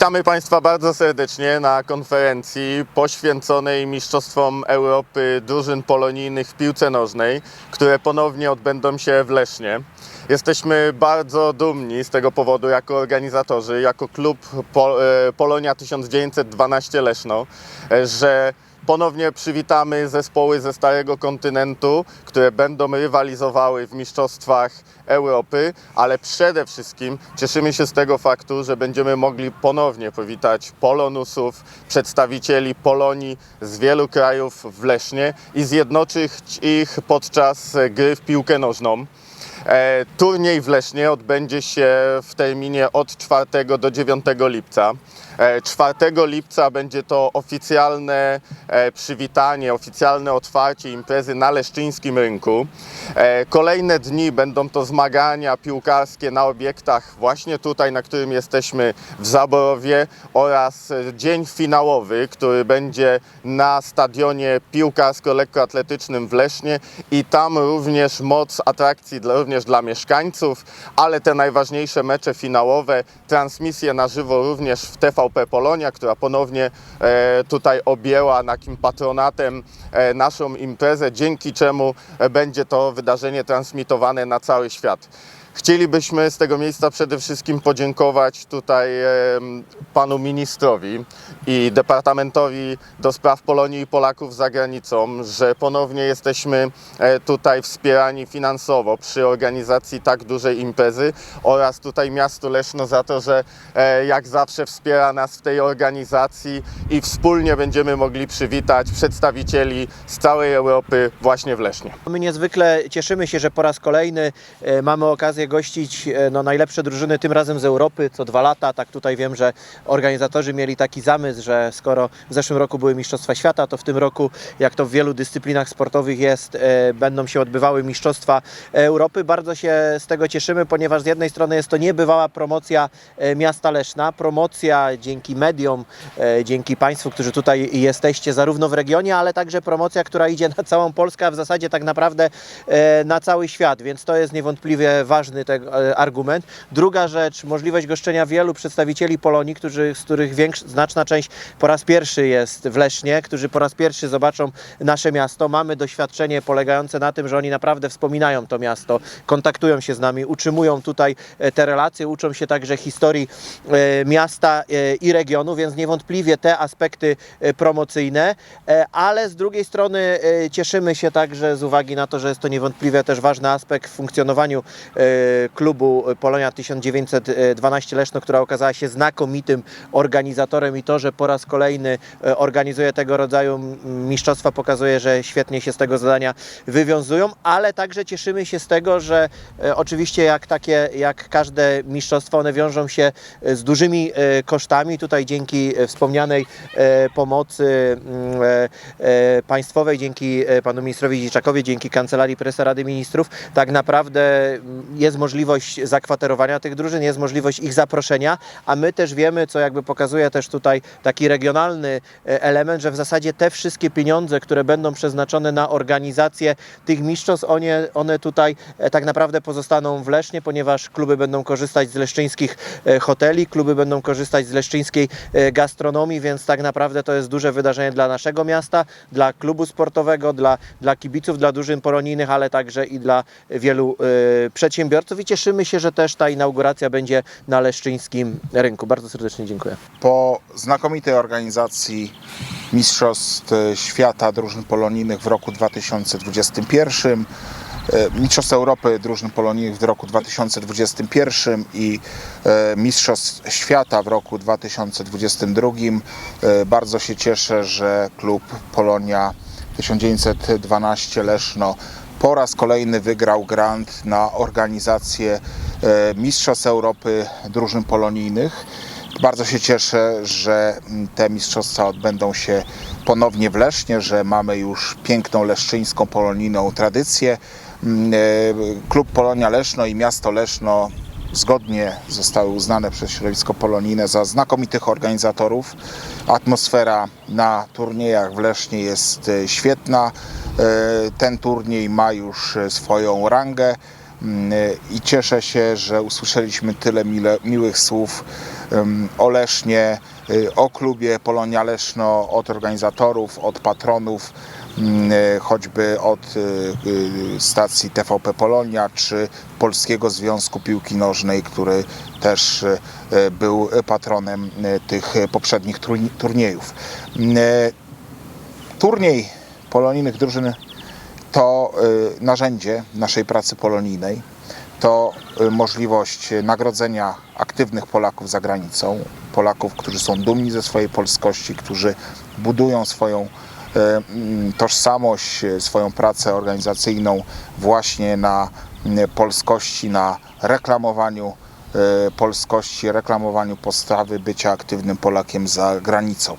Witamy Państwa bardzo serdecznie na konferencji poświęconej Mistrzostwom Europy drużyn polonijnych w piłce nożnej, które ponownie odbędą się w Lesznie. Jesteśmy bardzo dumni z tego powodu jako organizatorzy, jako klub e, Polonia 1912 Leszno, e, że ponownie przywitamy zespoły ze Starego Kontynentu, które będą rywalizowały w Mistrzostwach Europy, ale przede wszystkim cieszymy się z tego faktu, że będziemy mogli ponownie powitać polonusów, przedstawicieli Polonii z wielu krajów w Lesznie i zjednoczyć ich podczas gry w piłkę nożną. E, Turniej w Lesznie odbędzie się w terminie od 4 do 9 lipca. E, 4 lipca będzie to oficjalne e, przywitanie, oficjalne otwarcie imprezy na leszczyńskim rynku. E, Kolejne dni będą to zmagania piłkarskie na obiektach właśnie tutaj, na którym jesteśmy w Zaborowie oraz e, dzień finałowy, który będzie na stadionie piłkarsko-lekkoatletycznym w Lesznie i tam również moc atrakcji również dla mieszkańców, ale te najważniejsze mecze finałowe, transmisje na żywo również w TVP Polonia, która ponownie e, tutaj objęła takim patronatem e, naszą imprezę, dzięki czemu e, będzie to wydarzenie transmitowane na cały świat. Chcielibyśmy z tego miejsca przede wszystkim podziękować tutaj panu ministrowi i Departamentowi do Spraw Polonii i Polaków za granicą, że ponownie jesteśmy e, tutaj wspierani finansowo przy organizacji tak dużej imprezy oraz tutaj miasto Leszno za to, że e, jak zawsze wspiera nas w tej organizacji i wspólnie będziemy mogli przywitać przedstawicieli z całej Europy właśnie w Lesznie. My niezwykle cieszymy się, że po raz kolejny e, mamy okazję gościć e, no, najlepsze drużyny, tym razem z Europy, co dwa lata. Tak tutaj wiem, że organizatorzy mieli taki zamysł, że skoro w zeszłym roku były Mistrzostwa Świata, to w tym roku, jak to w wielu dyscyplinach sportowych jest, e, będą się odbywały Mistrzostwa Europy. Bardzo się z tego cieszymy, ponieważ z jednej strony jest to niebywała promocja e, miasta Leszna, promocja dzięki mediom, dzięki Państwu, którzy tutaj jesteście, zarówno w regionie, ale także promocja, która idzie na całą Polskę, a w zasadzie tak naprawdę na cały świat, więc to jest niewątpliwie ważny tego, e, argument. Druga rzecz, możliwość goszczenia wielu przedstawicieli Polonii, którzy, z których większa, znaczna część po raz pierwszy jest w Lesznie, którzy po raz pierwszy zobaczą nasze miasto. Mamy doświadczenie polegające na tym, że oni naprawdę wspominają to miasto, kontaktują się z nami, utrzymują tutaj e, te relacje, uczą się także historii e, miasta i regionu, więc niewątpliwie te aspekty promocyjne, ale z drugiej strony cieszymy się także z uwagi na to, że jest to niewątpliwie też ważny aspekt w funkcjonowaniu klubu Polonia 1912 Leszno, która okazała się znakomitym organizatorem i to, że po raz kolejny e, organizuje tego rodzaju mistrzostwa pokazuje, że świetnie się z tego zadania wywiązują, ale także cieszymy się z tego, że e, oczywiście jak takie, jak każde mistrzostwo, one wiążą się e, z dużymi kosztami. Tutaj dzięki wspomnianej pomocy państwowej, dzięki panu ministrowi Dziczakowi, dzięki Kancelarii Prezesa Rady Ministrów, tak naprawdę mm, jest możliwość zakwaterowania tych drużyn, jest możliwość ich zaproszenia, a my też wiemy, co jakby pokazuje też tutaj taki regionalny e, element, że w zasadzie te wszystkie pieniądze, które będą przeznaczone na organizację tych mistrzostw, one, one tutaj e, tak naprawdę pozostaną w Lesznie, ponieważ kluby będą korzystać z leszczyńskich e, hoteli, kluby będą korzystać z leszczyńskiej gastronomii, więc tak naprawdę to jest duże wydarzenie dla naszego miasta, dla klubu sportowego, dla, dla kibiców, dla drużyn polonijnych, ale także i dla wielu e, przedsiębiorców i cieszymy się, że też ta inauguracja będzie na leszczyńskim rynku. Bardzo serdecznie dziękuję. po znakomitej organizacji Mistrzostw Świata Drużyn Polonijnych w roku 2021, e, Mistrzostw Europy Drużyn Polonijnych w roku 2021 i e, Mistrzostw Świata w roku 2022. E, Bardzo się cieszę, że klub Polonia 1912 Leszno po raz kolejny wygrał grant na organizację e, Mistrzostw Europy Drużyn Polonijnych. Bardzo się cieszę, że mm, te mistrzostwa odbędą się ponownie w Lesznie, że mamy już piękną leszczyńską polonijną tradycję. Mm, e, Klub Polonia Leszno i miasto Leszno zgodnie zostały uznane przez środowisko polonijne za znakomitych organizatorów. Atmosfera na turniejach w Lesznie jest e, świetna. E, Ten turniej ma już e, swoją rangę. Mm, I cieszę się, że usłyszeliśmy tyle mile, miłych słów o Lesznie, o klubie Polonia Leszno, od organizatorów, od patronów, choćby od y, y, stacji TVP Polonia czy Polskiego Związku Piłki Nożnej, który też był patronem tych poprzednich turni- turniejów. Mm, Turniej polonijnych drużyn to narzędzie naszej pracy polonijnej, to możliwość nagrodzenia aktywnych Polaków za granicą, Polaków, którzy są dumni ze swojej polskości, którzy budują swoją mm, tożsamość, y, swoją pracę organizacyjną właśnie na y, polskości, na reklamowaniu y, polskości, reklamowaniu postawy bycia aktywnym Polakiem za granicą.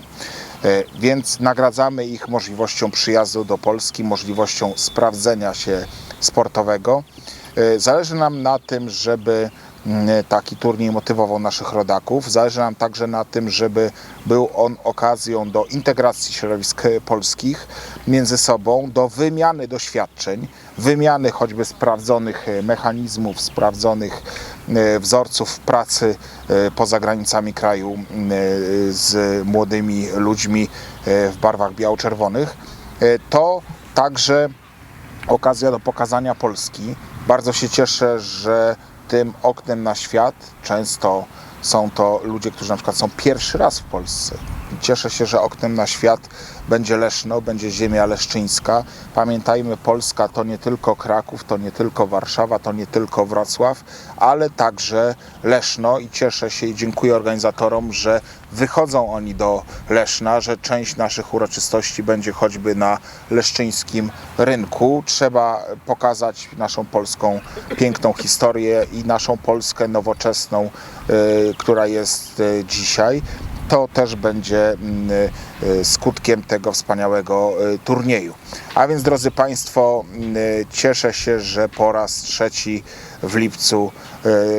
E, Więc nagradzamy ich możliwością przyjazdu do Polski, możliwością sprawdzenia się sportowego. E, Zależy nam na tym, żeby mm, taki turniej motywował naszych rodaków. Zależy nam także na tym, żeby był on okazją do integracji środowisk polskich między sobą, do wymiany doświadczeń, wymiany choćby sprawdzonych e, mechanizmów, sprawdzonych e, wzorców pracy e, poza granicami kraju z młodymi ludźmi w barwach biało-czerwonych. To także okazja do pokazania Polski. Bardzo się cieszę, że tym oknem na świat często są to ludzie, którzy na przykład są pierwszy raz w Polsce. Cieszę się, że oknem na świat będzie Leszno, będzie ziemia leszczyńska. Pamiętajmy, Polska to nie tylko Kraków, to nie tylko Warszawa, to nie tylko Wrocław, ale także Leszno i cieszę się i dziękuję organizatorom, że wychodzą oni do Leszna, że część naszych uroczystości będzie choćby na leszczyńskim rynku. Trzeba pokazać naszą polską piękną historię i naszą Polskę nowoczesną, y, która jest y, dzisiaj to też będzie mm, y, skutkiem tego wspaniałego turnieju. A więc, drodzy Państwo, cieszę się, że po raz trzeci w lipcu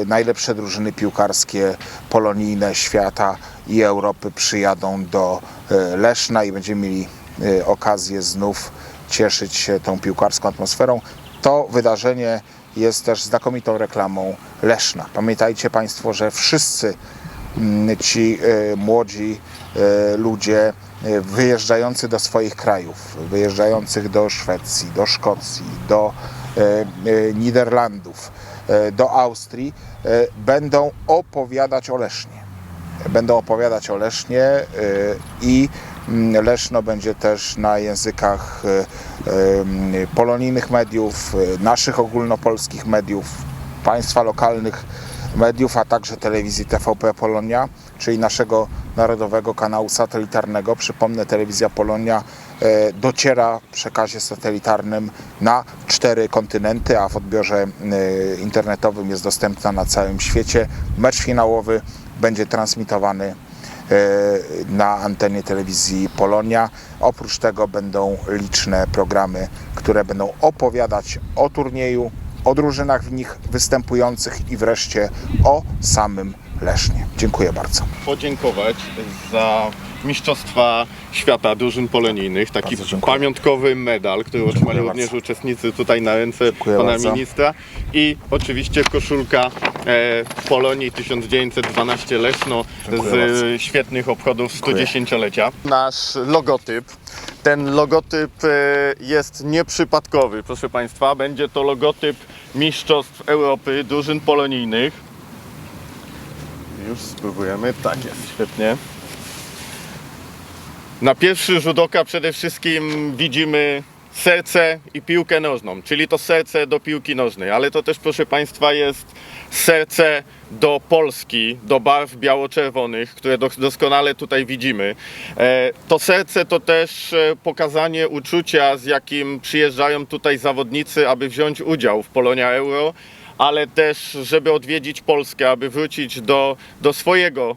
najlepsze drużyny piłkarskie polonijne świata i Europy przyjadą do y, Leszna i będziemy mieli y, okazję znów cieszyć się tą piłkarską atmosferą. To wydarzenie jest też znakomitą reklamą Leszna. Pamiętajcie Państwo, że wszyscy mm, ci e, młodzi e, ludzie e, wyjeżdżający do swoich krajów, wyjeżdżających do Szwecji, do Szkocji, do e, e, Niderlandów, e, do Austrii, e, będą opowiadać o Lesznie. Będą opowiadać o Lesznie e, i mm, Leszno będzie też na językach e, em, polonijnych mediów, naszych ogólnopolskich mediów, państwa lokalnych mediów, a także telewizji TVP Polonia, czyli naszego narodowego kanału satelitarnego. Przypomnę, telewizja Polonia dociera w przekazie satelitarnym na cztery kontynenty, a w odbiorze internetowym jest dostępna na całym świecie. Mecz finałowy będzie transmitowany e, na antenie telewizji Polonia. Oprócz tego będą liczne programy, które będą opowiadać o turnieju, o drużynach w nich występujących i wreszcie o samym Lesznie. Dziękuję bardzo. podziękować za Mistrzostwa Świata Drużyn Polonijnych, taki Bardzo pamiątkowy medal, który otrzymali bardzo. również uczestnicy tutaj na ręce Dziękuję pana bardzo. ministra i oczywiście koszulka e, Polonii 1912 Leszno Dziękuję z bardzo. świetnych obchodów 110-lecia. Nasz logotyp. Ten logotyp e, jest nieprzypadkowy, proszę Państwa. Będzie to logotyp Mistrzostw Europy Drużyn Polonijnych. Już spróbujemy. Tak jest, świetnie. Na pierwszy rzut oka przede wszystkim widzimy serce i piłkę nożną, czyli to serce do piłki nożnej, ale to też proszę Państwa jest serce do Polski, do barw biało-czerwonych, które dos- doskonale tutaj widzimy. E, To serce to też e, pokazanie uczucia, z jakim przyjeżdżają tutaj zawodnicy, aby wziąć udział w Polonia Euro, ale też żeby odwiedzić Polskę, aby wrócić do, do swojego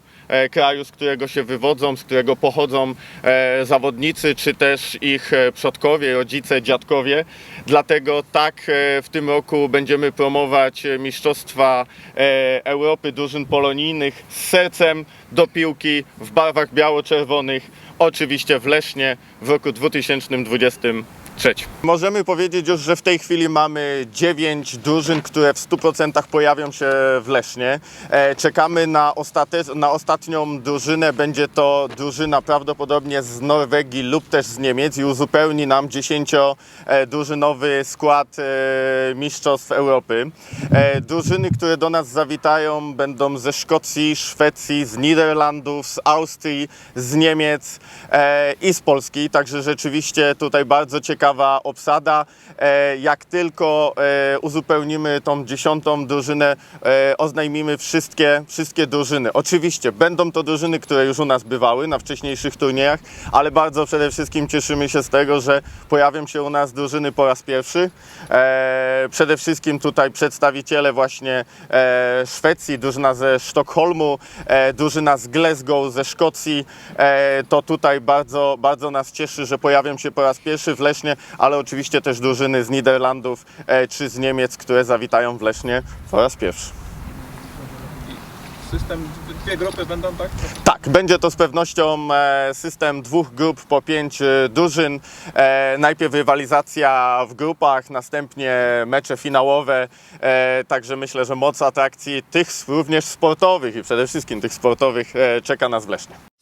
kraju, z którego się wywodzą, z którego pochodzą e, zawodnicy, czy też ich e, przodkowie, rodzice, dziadkowie. Dlatego tak e, w tym roku będziemy promować e, Mistrzostwa e, Europy drużyn polonijnych z sercem do piłki w barwach biało-czerwonych, oczywiście w Lesznie w roku 2023. Możemy powiedzieć już, że w tej chwili mamy 9 drużyn, które w 100% pojawią się w Lesznie. E, czekamy na, na ostatnią drużynę. Będzie to drużyna prawdopodobnie z Norwegii lub też z Niemiec i uzupełni nam 10-drużynowy skład e, Mistrzostw Europy. E, drużyny, które do nas zawitają będą ze Szkocji, Szwecji, z Niderlandów, z Austrii, z Niemiec i z Polski. Także rzeczywiście tutaj bardzo ciekawa obsada. E, jak tylko e, uzupełnimy tą dziesiątą drużynę, e, oznajmimy wszystkie, wszystkie drużyny. Oczywiście będą to drużyny, które już u nas bywały na wcześniejszych turniejach, ale bardzo przede wszystkim cieszymy się z tego, że pojawią się u nas drużyny po raz pierwszy. Przede wszystkim tutaj przedstawiciele właśnie Szwecji, drużyna ze Sztokholmu, drużyna z Glasgow, ze Szkocji. To tutaj bardzo, bardzo nas cieszy, że pojawią się po raz pierwszy w Lesznie, ale oczywiście też drużyny z Niderlandów e, czy z Niemiec, które zawitają w Lesznie po raz pierwszy. System, dwie grupy będą, tak? Tak, będzie to z pewnością e, system dwóch grup po pięć e, drużyn. Najpierw rywalizacja w grupach, następnie mecze finałowe. Także myślę, że moc atrakcji tych również sportowych i przede wszystkim tych sportowych czeka nas w Lesznie.